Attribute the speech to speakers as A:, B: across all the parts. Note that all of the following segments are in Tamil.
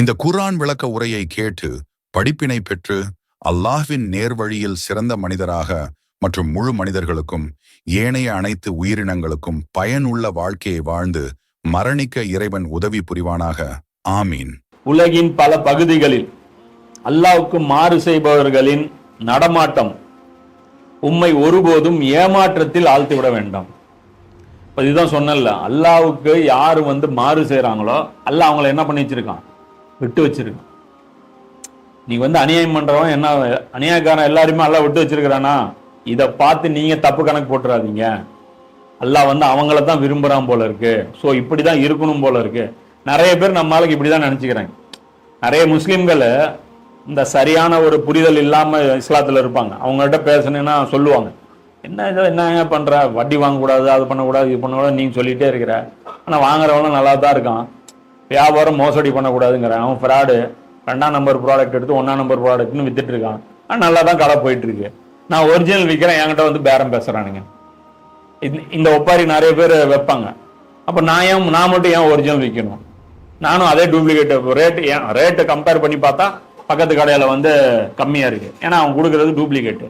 A: இந்த குர்ஆன் விளக்க உரையை கேட்டு படிப்பினை பெற்று அல்லாஹ்வின் நேர்வழியில் சிறந்த மனிதராக மற்றும் முழு மனிதர்களுக்கும் ஏனைய அனைத்து உயிரினங்களுக்கும் பயனுள்ள வாழ்க்கையை வாழ்ந்து மரணிக்க இறைவன் உதவி புரிவானாக. ஆமீன்.
B: உலகின் பல பகுதிகளில் அல்லாவுக்கு மாறு செய்பவர்களின் நடமாட்டம் உம்மை ஒருபோதும் ஏமாற்றத்தில் ஆழ்த்திவிட வேண்டாம். இப்ப இதுதான் சொன்னல அல்லாவுக்கு யாரு வந்து மாறு செய்யறாங்களோ அல்லாஹ் அவங்கள என்ன பண்ணி வச்சிருக்கான்? விட்டு வச்சிருக்கு. நீ வந்து அநியாயம் பண்றவன் என்ன அநியாயக்காரன் எல்லாருமே எல்லாம் விட்டு வச்சிருக்கிறானா? இதை பார்த்து நீங்க தப்பு கணக்கு போட்டுறாதீங்க. அல்லாஹ் வந்து அவங்கள தான் விரும்புகிறான் போல இருக்கு. ஸோ இப்படி தான் இருக்கணும் போல இருக்கு. நிறைய பேர் நம்ம ஆளுக்கு இப்படிதான் நினச்சிக்கிறாங்க. நிறைய முஸ்லீம்கள் இந்த சரியான ஒரு புரிதல் இல்லாமல் இஸ்லாத்தில் இருப்பாங்க. அவங்கள்ட்ட பேசணுன்னா சொல்லுவாங்க. என்ன இதை? என்ன பண்ணுற வட்டி வாங்கக்கூடாது அது பண்ணக்கூடாது இது பண்ணக்கூடாது நீங்கள் சொல்லிகிட்டே இருக்கிற. ஆனால் வாங்குறவனும் நல்லா தான் இருக்கான். வியாபாரம் மோசடி பண்ணக்கூடாதுங்கிறான். அவன் ஃப்ராடு ரெண்டாம் நம்பர் ப்ராடக்ட் எடுத்து ஒன்றாம் நம்பர் ப்ராடக்ட்னு வித்துட்டு இருக்கான். நல்லா தான் கடை போயிட்டு இருக்கு நான் ஒரிஜினல் விற்கிறேன் என்கிட்ட வந்து பேரம் பேசுறானுங்க. இந்த- இந்த ஒப்பாரி நிறைய பேர் வைப்பாங்க. அப்போ நான் ஏன் நான் மட்டும் ஏன் ஒரிஜினல் விற்கணும் நானும் அதே டூப்ளிகேட் ரேட்டு ஏன் ரேட்டை கம்பேர் பண்ணி பார்த்தா பக்கத்து கடையில் வந்து கம்மியாக இருக்குது ஏன்னா அவன் கொடுக்குறது டூப்ளிகேட்டு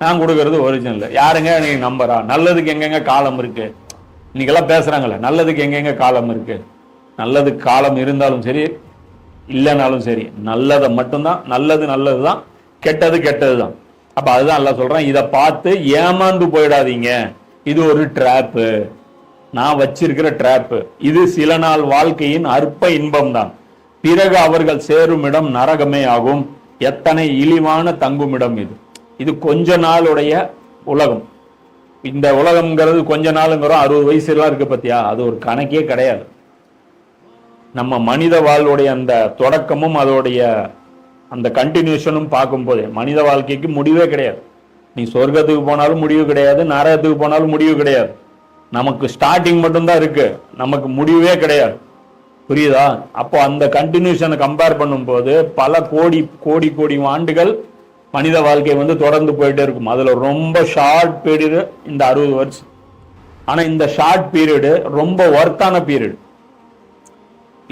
B: நான் கொடுக்குறது ஒரிஜினல் யாருங்க நீங்க நம்பரா நல்லதுக்கு எங்கெங்க காலம் இருக்குது இன்றைக்கெல்லாம் பேசுகிறாங்களே நல்லதுக்கு எங்கெங்க காலம் இருக்குது நல்லது காலம் இருந்தாலும் சரி இல்லைனாலும் சரி நல்லதை மட்டும்தான் நல்லது நல்லது தான் கெட்டது கெட்டது தான் அப்போ அதுதான் எல்லாம் சொல்கிறேன் இதை பார்த்து ஏமாந்து போயிடாதீங்க. இது ஒரு ட்ராப்பு நான் வச்சிருக்கிற ட்ராப்பு இது சில நாள் வாழ்க்கையின் அற்ப இன்பம் தான் பிறகு அவர்கள் சேரும் இடம் நரகமே ஆகும். எத்தனை இழிவான தங்குமிடம் இது. இது கொஞ்ச நாளுடைய உலகம். இந்த உலகம்ங்கிறது கொஞ்ச நாளுங்கிறோம். அறுபது வயசுலாம் இருக்கு பத்தியா? அது ஒரு கணக்கே கிடையாது. நம்ம மனித வாழ்வுடைய அந்த தொடக்கமும் அதோடைய அந்த கண்டினியூஷனும் பார்க்கும்போது மனித வாழ்க்கைக்கு முடிவே கிடையாது. நீ சொர்க்கத்துக்கு போனாலும் முடிவு கிடையாது நரகத்துக்கு போனாலும் முடிவு கிடையாது. நமக்கு ஸ்டார்டிங் மட்டும்தான் இருக்கு. நமக்கு முடிவே கிடையாது. புரியுதா? அப்போ அந்த கண்டினியூஷனை கம்பேர் பண்ணும்போது பல கோடி கோடி கோடி ஆண்டுகள் மனித வாழ்க்கை வந்து தொடர்ந்து போயிட்டே இருக்கும். அதில் ரொம்ப ஷார்ட் பீரியடு இந்த அறுபது வருஷம். ஆனால் இந்த ஷார்ட் பீரியடு ரொம்ப ஒர்த்தான பீரியட்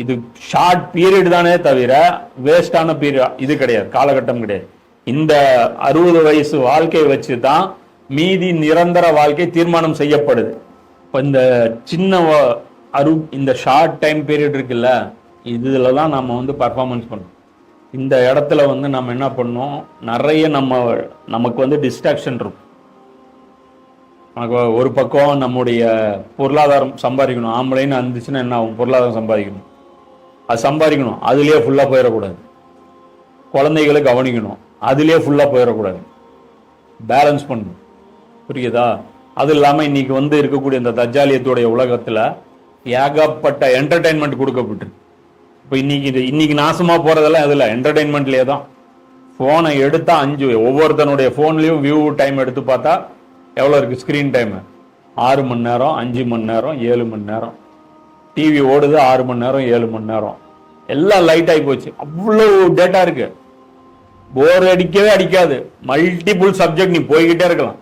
B: இது ஷார்ட் பீரியட் தானே தவிர வேஸ்டான பீரியட் இது கிடையாது காலகட்டம் கிடையாது. இந்த அறுபது வயசு வாழ்க்கையை வச்சு தான் மீதி நிரந்தர வாழ்க்கை தீர்மானம் செய்யப்படுது. இப்போ இந்த சின்ன அரு இந்த ஷார்ட் டைம் பீரியட் இருக்குல்ல இதில் தான் நம்ம வந்து பர்ஃபார்மன்ஸ் பண்ணணும். இந்த இடத்துல வந்து நம்ம என்ன பண்ணோம் நிறைய நம்ம நமக்கு வந்து டிஸ்ட்ராக்ஷன் இருக்கும். நமக்கு ஒரு பக்கம் நம்முடைய பொருளாதாரம் சம்பாதிக்கணும் ஆம்பளைன்னு இருந்துச்சுன்னா என்ன ஆகும்? பொருளாதாரம் சம்பாதிக்கணும். அது சம்பாதிக்கணும். அதுலேயே ஃபுல்லாக போயிடக்கூடாது. குழந்தைகளை கவனிக்கணும். அதுலேயே ஃபுல்லாக போயிடக்கூடாது. பேலன்ஸ் பண்ணணும். புரியுதா? அது இல்லாமல் இன்னைக்கு வந்து இருக்கக்கூடிய இந்த தஜாலியத்துடைய உலகத்தில் ஏகப்பட்ட என்டர்டைன்மெண்ட் கொடுக்கப்பட்டு இப்போ இன்னைக்கு இது இன்னைக்கு நாசமாக போகிறதெல்லாம் இதில் என்டர்டைன்மெண்ட்லேயே தான். ஃபோனை எடுத்தா அஞ்சு ஒவ்வொருத்தனுடைய ஃபோன்லேயும் வியூ டைம் எடுத்து பார்த்தா எவ்வளோ இருக்குது ஸ்க்ரீன் டைம் ஆறு மணி நேரம் அஞ்சு மணி நேரம் ஏழு மணி நேரம். டிவி ஓடுது ஆறு மணி நேரம் ஏழு மணி நேரம். எல்லாம் லைட் ஆகி போச்சு. அவ்வளோ டேட்டா இருக்கு. போர் அடிக்கவே அடிக்காது. மல்டிபிள் சப்ஜெக்ட் நீ போய்கிட்டே இருக்கலாம்.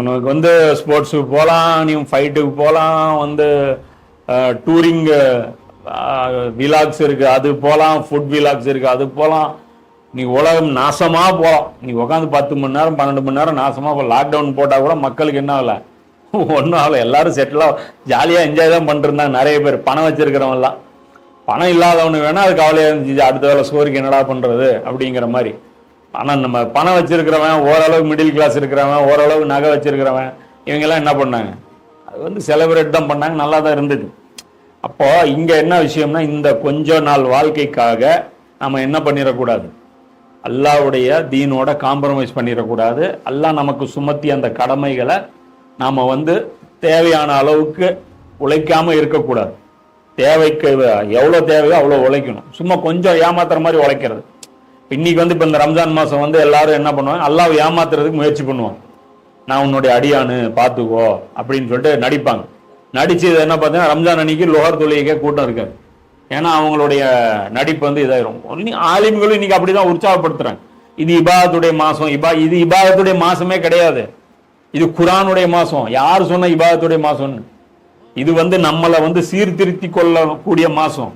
B: உனக்கு வந்து ஸ்போர்ட்ஸுக்கு போகலாம் நீ ஃபைட்டுக்கு போகலாம் வந்து டூரிங் விலாக்ஸ் இருக்கு அது போகலாம் ஃபுட் விலாக்ஸ் இருக்கு அது போகலாம் நீ உலகம் நாசமாக போகலாம் நீ உட்காந்து பத்து மணி நேரம் பன்னெண்டு மணி நேரம் நாசமாக போ லாக்டவுன் போட்டால் கூட மக்களுக்கு என்ன ஆகலை? ஒன்றும் ஆகலை. எல்லாரும் செட்டிலாக ஜாலியாக என்ஜாய் தான் பண்ணிருந்தாங்க நிறைய பேர் பணம் வச்சிருக்கிறவங்கலாம். பணம் இல்லாதவனு வேணால் அது கவலையாக இருந்துச்சு. அடுத்த வேலை சோறுக்கு என்னடா பண்ணுறது அப்படிங்கிற மாதிரி. ஆனால் நம்ம பணம் வச்சிருக்கிறவன் ஓரளவு மிடில் கிளாஸ் இருக்கிறவன் ஓரளவு நகை வச்சிருக்கிறவன் இவங்கெல்லாம் என்ன பண்ணாங்க? அது வந்து செலிப்ரேட் தான் பண்ணாங்க. நல்லா தான் இருந்தது. அப்போது இங்கே என்ன விஷயம்னா இந்த கொஞ்ச நாள் வாழ்க்கைக்காக நம்ம என்ன பண்ணிடக்கூடாது? அல்லாவுடைய தீனோட காம்ப்ரமைஸ் பண்ணிடக்கூடாது. அல்லாஹ் நமக்கு சுமத்தி அந்த கடமைகளை நாம் வந்து தேவையான அளவுக்கு உழைக்காமல் இருக்கக்கூடாது. தேவைக்கு எவ்வளோ தேவையோ அவ்வளோ உழைக்கணும். சும்மா கொஞ்சம் ஏமாத்துற மாதிரி உழைக்கிறது. இன்னைக்கு வந்து இப்போ இந்த ரம்ஜான் மாதம் வந்து எல்லாரும் என்ன பண்ணுவாங்க? அல்லாஹ் ஏமாத்துறதுக்கு முயற்சி பண்ணுவாங்க நான் உன்னுடைய அடியானு பார்த்துக்கோ அப்படின்னு சொல்லிட்டு நடிப்பாங்க. நடித்து இதை என்ன பார்த்தீங்கன்னா ரம்ஜான் அன்னைக்கு லோகர் தொழுகைக்கே கூட்டம் இருக்காது. ஏன்னா அவங்களுடைய நடிப்பு வந்து இதாயிரும். ஆலிம்களும் இன்னைக்கு அப்படிதான் உற்சாகப்படுத்துறாங்க. இது இபாதத்துடைய மாசம். இபா இது இபாதத்துடைய மாசமே கிடையாது. இது குரானுடைய மாசம். யார் சொன்ன இபாதத்துடைய மாதம்னு இது வந்து நம்மளை வந்து சீர்திருத்தி கொள்ளக்கூடிய மாசம்.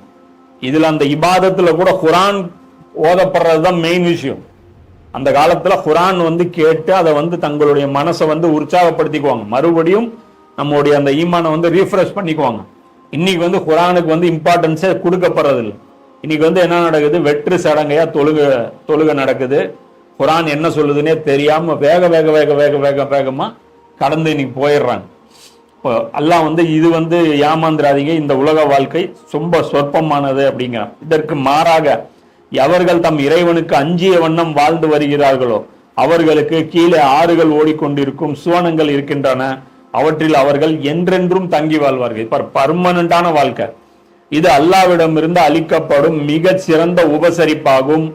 B: இதுல அந்த இபாதத்துல கூட குரான் ஓதப்படுறது தான் மெயின் விஷயம். அந்த காலத்துல குரான் வந்து கேட்டு அதை வந்து தங்களுடைய மனசை வந்து உற்சாகப்படுத்திக்குவாங்க. மறுபடியும் நம்மளுடைய அந்த ஈமானை வந்து ரீஃப்ரெஷ் பண்ணிக்குவாங்க. இன்னைக்கு வந்து குரானுக்கு வந்து இம்பார்ட்டன்ஸே கொடுக்கப்படுறது இல்லை இன்னைக்கு வந்து என்ன நடக்குது? வெற்று சடங்கையா தொழுக தொழுக நடக்குது. குரான் என்ன சொல்லுதுன்னே தெரியாம வேக வேக வேக வேக வேக வேகமா கடந்து இன்னைக்கு போயிடுறாங்க. இப்போ அல்லாஹ் வந்து இது வந்து ஏமாந்துடாதீங்க இந்த உலக வாழ்க்கை ரொம்ப சொற்பமானது அப்படிங்கிறான். இதற்கு மாறாக எவர்கள் தம் இறைவனுக்கு அஞ்சிய வண்ணம் வாழ்ந்து வருகிறார்களோ அவர்களுக்கு கீழே ஆறுகள் ஓடிக்கொண்டிருக்கும் சுவனங்கள் இருக்கின்றன அவற்றில் அவர்கள் என்றென்றும் தங்கி வாழ்வார்கள். இப்ப பர்மனண்டான வாழ்க்கை. இது அல்லாவிடமிருந்து அளிக்கப்படும் மிக சிறந்த உபசரிப்பாகும்.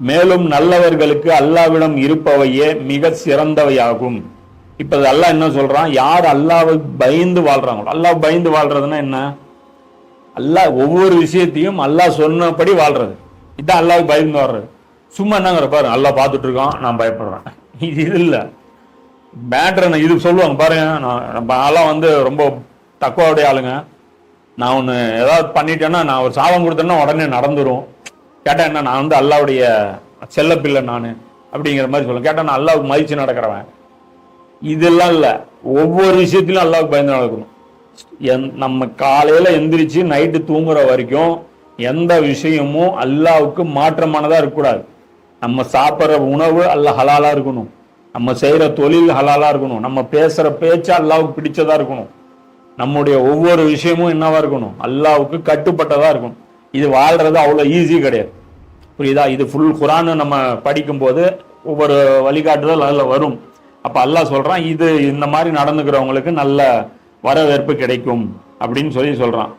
B: மேலும் நல்லவர்களுக்கு அல்லாவிடம் இருப்பவையே மிக சிறந்தவையாகும். இப்போ அல்லாஹ் என்ன சொல்கிறான் யார் அல்லாவை பயந்து வாழ்கிறாங்களோ அல்லாஹ் பயந்து வாழ்றதுன்னா என்ன? அல்லாஹ் ஒவ்வொரு விஷயத்தையும் அல்லாஹ் சொன்னபடி வாழ்றது. இதான் அல்லாஹ் பயந்து வாழ்றது சும்மா என்னங்கிற பாரு நல்லா பார்த்துட்டு இருக்கோம் நான் பயப்படுறேன். இது இது இல்லை. மேட்ரு இது சொல்லுவாங்க பாருங்க நான் நம்ம வந்து ரொம்ப தக்குவாவுடைய ஆளுங்க. நான் ஒன்று ஏதாவது பண்ணிட்டேன்னா நான் ஒரு சாபம் கொடுத்தேன்னா உடனே நடந்துடும் கேட்டால் என்ன நான் வந்து அல்லாவுடைய செல்லப்பில்லை நான் அப்படிங்கிற மாதிரி சொல்லுவேன். கேட்டால் நான் அல்லாவுக்கு மதிச்சு நடக்கிறவன். இதெல்லாம் இல்லை. ஒவ்வொரு விஷயத்திலும் அல்லாவுக்கு பயந்து நடக்கணும். எந்- நம்ம காலையில் எந்திரிச்சு நைட்டு தூங்குற வரைக்கும் எந்த விஷயமும் அல்லாவுக்கு மாற்றமானதாக இருக்கக்கூடாது. நம்ம சாப்பிட்ற உணவு அல்ல ஹலாலாக இருக்கணும். நம்ம செய்கிற தொழில் ஹலாலாக இருக்கணும். நம்ம பேசுகிற பேச்சு அல்லாவுக்கு பிடிச்சதாக இருக்கணும். நம்முடைய ஒவ்வொரு விஷயமும் என்னவா இருக்கணும்? அல்லாவுக்கு கட்டுப்பட்டதாக இருக்கணும். இது வாழ்றது அவ்வளோ ஈஸி கிடையாது. புரியுதா? இது ஃபுல் குரான் நம்ம படிக்கும்போது ஒவ்வொரு வழிகாட்டுதல் அதில் வரும். அப்போ அல்லாஹ் சொல்கிறான் இது இந்த மாதிரி நடந்துக்கிறவங்களுக்கு நல்ல வரவேற்பு கிடைக்கும். அப்படின்னு சொல்லி சொல்கிறான்